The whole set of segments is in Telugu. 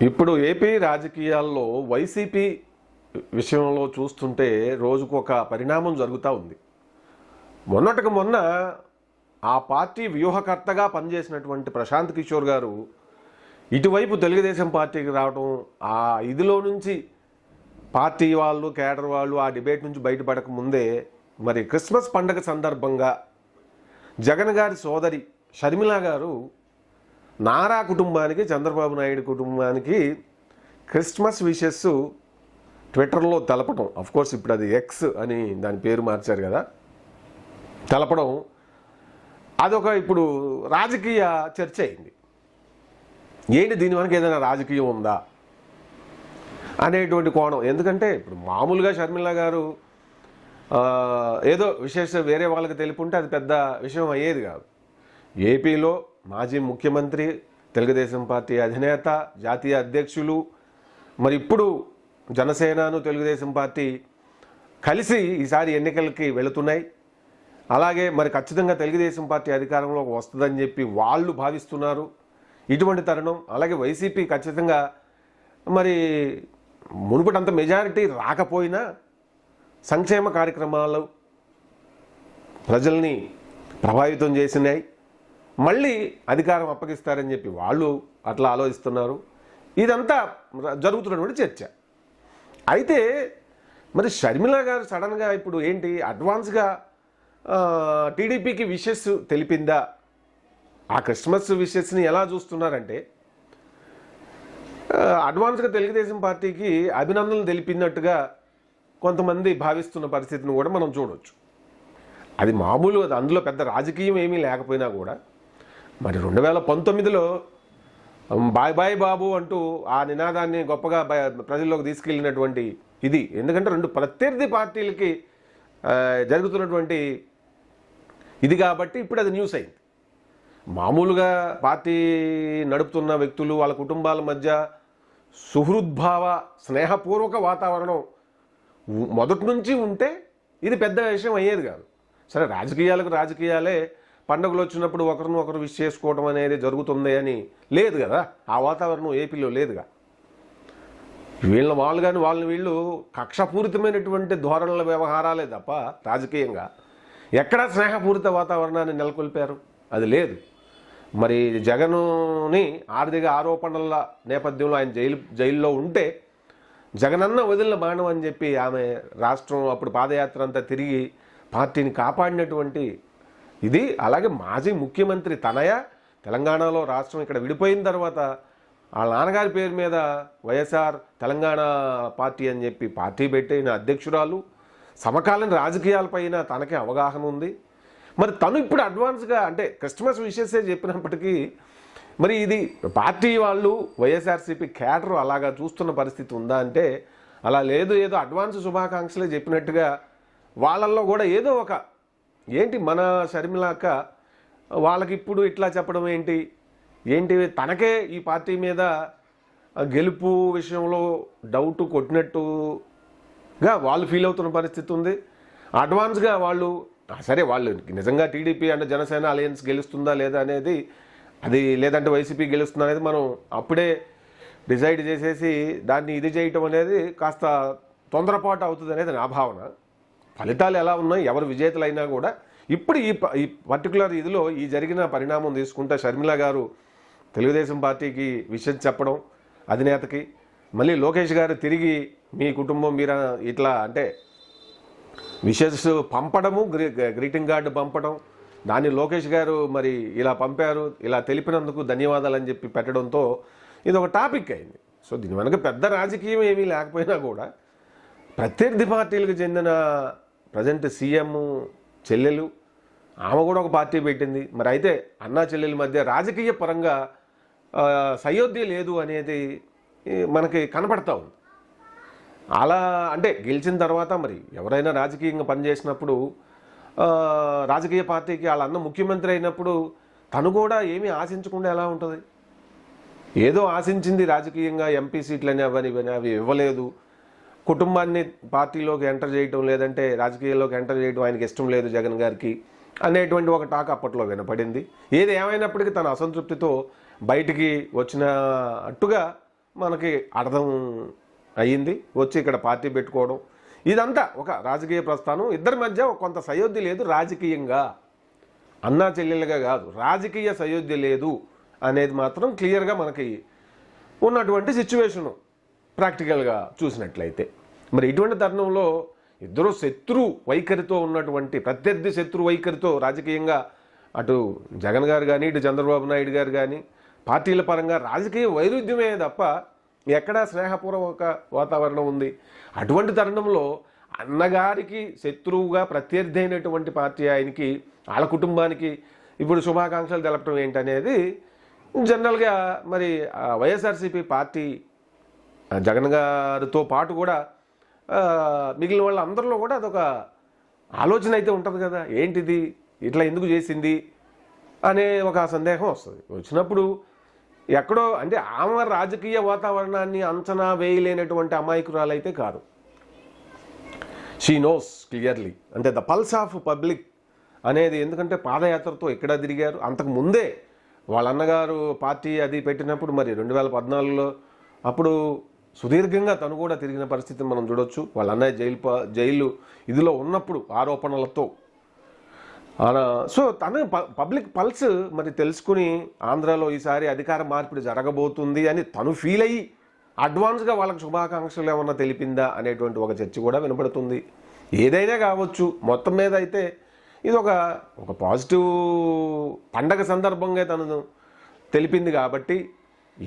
ఇప్పుడు ఏపీ రాజకీయాల్లో వైసీపీ విషయంలో చూస్తుంటే రోజుకు ఒక పరిణామం జరుగుతూ ఉంది. మొన్నటికి మొన్న ఆ పార్టీ వ్యూహకర్తగా పనిచేసినటువంటి ప్రశాంత్ కిషోర్ గారు ఇటువైపు తెలుగుదేశం పార్టీకి రావడం ఆ ఇదిలో నుంచి పార్టీ వాళ్ళు కేడర్ వాళ్ళు ఆ డిబేట్ నుంచి బయటపడక ముందే మరి క్రిస్మస్ పండగ సందర్భంగా జగన్ గారి సోదరి షర్మిల గారు నారా కుటుంబానికి చంద్రబాబు నాయుడు కుటుంబానికి క్రిస్మస్ విషెస్ ట్విట్టర్లో తెలపడం కోర్స్ ఇప్పుడు అది ఎక్స్ అని దాని పేరు మార్చారు కదా. తెలపడం. అదొక ఇప్పుడు రాజకీయ చర్చ అయింది. ఏంటి దీని వెనక ఏదైనా రాజకీయం ఉందా? అనేటువంటి కోణం. ఎందుకంటే ఇప్పుడు మామూలుగా షర్మిల గారు ఏదో విశేష వేరే వాళ్ళకి తెలుపుంటే అది పెద్ద విషయం అయ్యేది కాదు. ఏపీలో మాజీ ముఖ్యమంత్రి తెలుగుదేశం పార్టీ అధినేత జాతీయ అధ్యక్షులు మరి ఇప్పుడు జనసేనను తెలుగుదేశం పార్టీ కలిసి ఈసారి ఎన్నికలకి వెళుతున్నాయి. అలాగే మరి ఖచ్చితంగా తెలుగుదేశం పార్టీ అధికారంలోకి వస్తుందని చెప్పి వాళ్ళు భావిస్తున్నారు. ఇటువంటి తరుణం అలాగే వైసీపీ ఖచ్చితంగా మరి మునుపటంత మెజారిటీ రాకపోయినా సంక్షేమ కార్యక్రమాలు ప్రజల్ని ప్రభావితం చేసినాయి. మళ్ళీ అధికారం అప్పగిస్తారని చెప్పి వాళ్ళు అట్లా ఆలోచిస్తున్నారు. ఇదంతా జరుగుతున్నటువంటి చర్చ. అయితే మరి షర్మిల గారు సడన్గా ఇప్పుడు ఏంటి అడ్వాన్స్గా టీడీపీకి విషెస్ తెలిపిందా? ఆ క్రిస్మస్ విషెస్ని ఎలా చూస్తున్నారంటే అడ్వాన్స్గా తెలుగుదేశం పార్టీకి అభినందనలు తెలిపినట్టుగా కొంతమంది భావిస్తున్న పరిస్థితిని కూడా మనం చూడవచ్చు అది మామూలు అది అందులో పెద్ద రాజకీయం ఏమీ లేకపోయినా కూడా మరి రెండు వేల పంతొమ్మిదిలో బాయ్ బాయ్ బాబు అంటూ ఆ నినాదాన్ని గొప్పగా ప్రజల్లోకి తీసుకెళ్ళినటువంటి ఇది. ఎందుకంటే రెండు ప్రత్యర్థి పార్టీలకి జరుగుతున్నటువంటి ఇది కాబట్టి ఇప్పుడు అది న్యూస్ అయింది. మామూలుగా పార్టీ నడుపుతున్న వ్యక్తులు వాళ్ళ కుటుంబాల మధ్య సుహృద్భావ స్నేహపూర్వక వాతావరణం మొదటి నుంచి ఉంటే ఇది పెద్ద విషయం అయ్యేది కాదు. సరే రాజకీయాలకు రాజకీయాలే పండుగలు వచ్చినప్పుడు ఒకరిని ఒకరు విష్ చేసుకోవడం అనేది జరుగుతుంది అని లేదు కదా. ఆ వాతావరణం ఏపీలో లేదుగా. వీళ్ళ వాళ్ళు కానీ వాళ్ళని వీళ్ళు కక్షపూరితమైనటువంటి ధోరణుల వ్యవహారాలే తప్ప రాజకీయంగా ఎక్కడ స్నేహపూరిత వాతావరణాన్ని నెలకొల్పారు. అది లేదు. మరి జగనుని ఆర్థిక ఆరోపణల నేపథ్యంలో ఆయన జైలు జైల్లో ఉంటే జగనన్న వదిలిన బాణం అని చెప్పి ఆమె రాష్ట్రం అప్పుడు పాదయాత్ర అంతా తిరిగి పార్టీని కాపాడినటువంటి ఇది అలాగే మాజీ ముఖ్యమంత్రి తనయ తెలంగాణలో రాష్ట్రం ఇక్కడ విడిపోయిన తర్వాత వాళ్ళ నాన్నగారి పేరు మీద వైఎస్ఆర్ తెలంగాణ పార్టీ అని చెప్పి పార్టీ పెట్టిన అధ్యక్షురాలు సమకాలీన రాజకీయాలపైన తనకే అవగాహన ఉంది. మరి తను ఇప్పుడు అడ్వాన్స్గా అంటే క్రిస్మస్ విషయసే చెప్పినప్పటికీ మరి ఇది పార్టీ వాళ్ళు వైఎస్ఆర్సీపీ క్యాడర్ అలాగా చూస్తున్న పరిస్థితి ఉందా అంటే అలా లేదు. ఏదో అడ్వాన్స్ శుభాకాంక్షలే చెప్పినట్టుగా వాళ్ళల్లో కూడా ఏదో ఒక ఏంటి మన షర్మిలాక వాళ్ళకి ఇప్పుడు ఇట్లా చెప్పడం ఏంటి? ఏంటి తనకే ఈ పార్టీ మీద గెలుపు విషయంలో డౌట్ కొట్టినట్టుగా వాళ్ళు ఫీల్ అవుతున్న పరిస్థితి ఉంది. అడ్వాన్స్గా వాళ్ళు సరే వాళ్ళు నిజంగా టీడీపీ అంటే జనసేన అలయన్స్ గెలుస్తుందా లేదా అనేది అది లేదంటే వైసీపీ గెలుస్తుందా అనేది మనం అప్పుడే డిసైడ్ చేసేసి దాన్ని ఇది చేయటం అనేది కాస్త తొందరపాటు అవుతుంది అనేది నా భావన. ఫలితాలు ఎలా ఉన్నాయి ఎవరు విజేతలైనా కూడా ఇప్పుడు ఈ ప- ఈ పర్టికులర్ ఇదిలో ఈ జరిగిన పరిణామం తీసుకుంటే షర్మిల గారు తెలుగుదేశం పార్టీకి విషయం చెప్పడం అధినేతకి మళ్ళీ లోకేష్ గారు తిరిగి మీ కుటుంబం మీరు ఇట్లా అంటే విషెస్ పంపడము గ్రీ- గ్రీటింగ్ కార్డు పంపడం దాన్ని లోకేష్ గారు మరి ఇలా పంపారు ఇలా తెలిపినందుకు ధన్యవాదాలు అని చెప్పి పెట్టడంతో ఇది ఒక టాపిక్ అయింది. సో దీని వెనక పెద్ద రాజకీయం ఏమీ లేకపోయినా కూడా ప్రత్యర్థి పార్టీలకు చెందిన ప్రజెంట్ సీఎం చెల్లెలు ఆమె కూడా ఒక పార్టీ పెట్టింది. మరి అయితే అన్నా చెల్లెల మధ్య రాజకీయ పరంగా సయోధ్య లేదు అనేది మనకి కనపడతా ఉంది. అలా అంటే గెలిచిన తర్వాత మరి ఎవరైనా రాజకీయంగా పనిచేసినప్పుడు రాజకీయ పార్టీకి వాళ్ళ అన్న ముఖ్యమంత్రి అయినప్పుడు తను కూడా ఏమీ ఆశించకుండా ఎలా ఉంటుంది? ఏదో ఆశించింది రాజకీయంగా ఎంపీ సీట్లని అవని అవి ఇవ్వలేదు. కుటుంబాన్ని పార్టీలోకి ఎంటర్ చేయటం లేదంటే రాజకీయాల్లోకి ఎంటర్ చేయడం ఆయనకి ఇష్టం లేదు జగన్ గారికి అనేటువంటి ఒక టాక్ అప్పట్లో వినపడింది. ఏది ఏమైనప్పటికీ తన అసంతృప్తితో బయటికి వచ్చినట్టుగా మనకి అర్థం అయ్యింది. వచ్చి ఇక్కడ పార్టీ పెట్టుకోవడం. ఇదంతా ఒక రాజకీయ ప్రస్థానం. ఇద్దరి మధ్య కొంత సయోధ్య లేదు రాజకీయంగా. అన్నా చెల్లెలుగా కాదు రాజకీయ సయోధ్య లేదు అనేది మాత్రం క్లియర్గా మనకి ఉన్నటువంటి సిచ్యువేషను ప్రాక్టికల్గా చూసినట్లయితే. మరి ఇటువంటి తరుణంలో ఇద్దరు శత్రు వైఖరితో ఉన్నటువంటి ప్రత్యర్థి శత్రు వైఖరితో రాజకీయంగా అటు జగన్ గారు కానీ ఇటు చంద్రబాబు నాయుడు గారు కానీ పార్టీల పరంగా రాజకీయ వైరుధ్యమే తప్ప ఎక్కడా స్నేహపూర్వక వాతావరణం ఉంది. అటువంటి తరుణంలో అన్నగారికి శత్రువుగా ప్రత్యర్థి అయినటువంటి పార్టీ ఆయనకి వాళ్ళ కుటుంబానికి ఇప్పుడు శుభాకాంక్షలు తెలపడం ఏంటనేది జనరల్గా మరి వైఎస్ఆర్సీపీ పార్టీ జగన్ గారితో పాటు కూడా మిగిలిన మిగిలిన వాళ్ళందరిలో కూడా అదొక ఆలోచన అయితే ఉంటుంది కదా. ఏంటిది? ఇట్లా ఎందుకు చేసింది? అనే ఒక సందేహం వస్తుంది. వచ్చినప్పుడు ఎక్కడో అంటే ఆమె రాజకీయ వాతావరణాన్ని అంచనా వేయలేనటువంటి అమాయకురాలైతే కాదు. షీ నోస్ క్లియర్లీ అంటే ద పల్స్ ఆఫ్ పబ్లిక్ అనేది ఎందుకంటే పాదయాత్రతో ఎక్కడ తిరిగారు? అంతకు ముందే వాళ్ళ అన్నగారు పార్టీ అది పెట్టినప్పుడు మరి రెండు వేల పద్నాలుగులో అప్పుడు సుదీర్ఘంగా తను కూడా తిరిగిన పరిస్థితిని మనం చూడొచ్చు. వాళ్ళ అన్నయ్య జైలు ప- జైలు ఇదిలో ఉన్నప్పుడు ఆరోపణలతో. సో తన ప- పబ్లిక్ పల్స్ మరి తెలుసుకుని ఆంధ్రాలో ఈసారి అధికార మార్పిడి జరగబోతుంది అని తను ఫీల్ అయ్యి అడ్వాన్స్గా వాళ్ళకి శుభాకాంక్షలు ఏమన్నా తెలిపిందా అనేటువంటి ఒక చర్చ కూడా వినపడుతుంది ఏదైనా కావచ్చు మొత్తం మీద అయితే ఇది ఒక ఒక పాజిటివ్ పండగ సందర్భంగా తను తెలిపింది కాబట్టి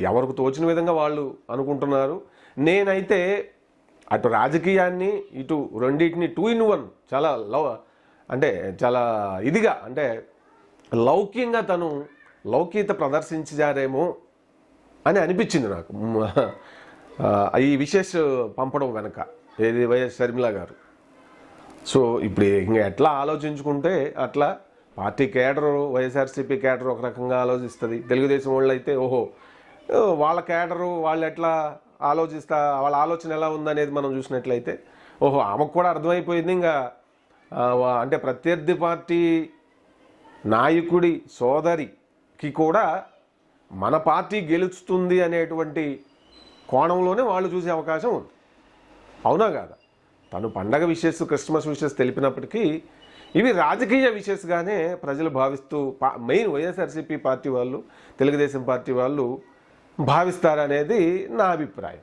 ఎవరికి తోచిన విధంగా వాళ్ళు అనుకుంటున్నారు. నేనైతే అటు రాజకీయాన్ని ఇటు రెండింటిని టూ ఇన్ వన్ చాలా లవ్ అంటే చాలా ఇదిగా అంటే లౌక్యంగా తను లౌక్యత ప్రదర్శించారేమో అని అనిపించింది నాకు. ఈ విశేష పంపడం వెనక ఏది వైఎస్ షర్మిల గారు. సో ఇప్పుడు ఇంకా ఎట్లా ఆలోచించుకుంటే అట్లా పార్టీ కేడరు వైఎస్ఆర్సీపీ కేడర్ ఒక రకంగా ఆలోచిస్తుంది. తెలుగుదేశం వాళ్ళు అయితే ఓహో వాళ్ళ క్యాడరు వాళ్ళు ఎట్లా ఆలోచిస్తా వాళ్ళ ఆలోచన ఎలా ఉందనేది మనం చూసినట్లయితే ఓహో ఆమెకు కూడా అర్థమైపోయింది ఇంకా. అంటే ప్రత్యర్థి పార్టీ నాయకుడి సోదరికి కూడా మన పార్టీ గెలుస్తుంది అనేటువంటి కోణంలోనే వాళ్ళు చూసే అవకాశం ఉంది. అవునా కాదా? తను పండగ విషెస్ క్రిస్మస్ విషెస్ తెలిపినప్పటికీ ఇవి రాజకీయ విషెస్గానే ప్రజలు భావిస్తూ మెయిన్ వైఎస్ఆర్సీపీ పార్టీ వాళ్ళు తెలుగుదేశం పార్టీ వాళ్ళు భావిస్తారనేది నా అభిప్రాయం.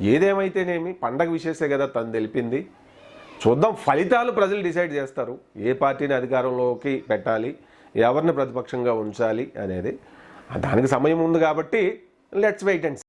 ఏదేమైతేనేమి పండగ విశేషే కదా తను తెలిపింది. చూద్దాం ఫలితాలు ప్రజలు డిసైడ్ చేస్తారు. ఏ పార్టీని అధికారంలోకి పెట్టాలి ఎవరిని ప్రతిపక్షంగా ఉంచాలి అనేది. దానికి సమయం ఉంది కాబట్టి లెట్స్ వెయిట్ అండ్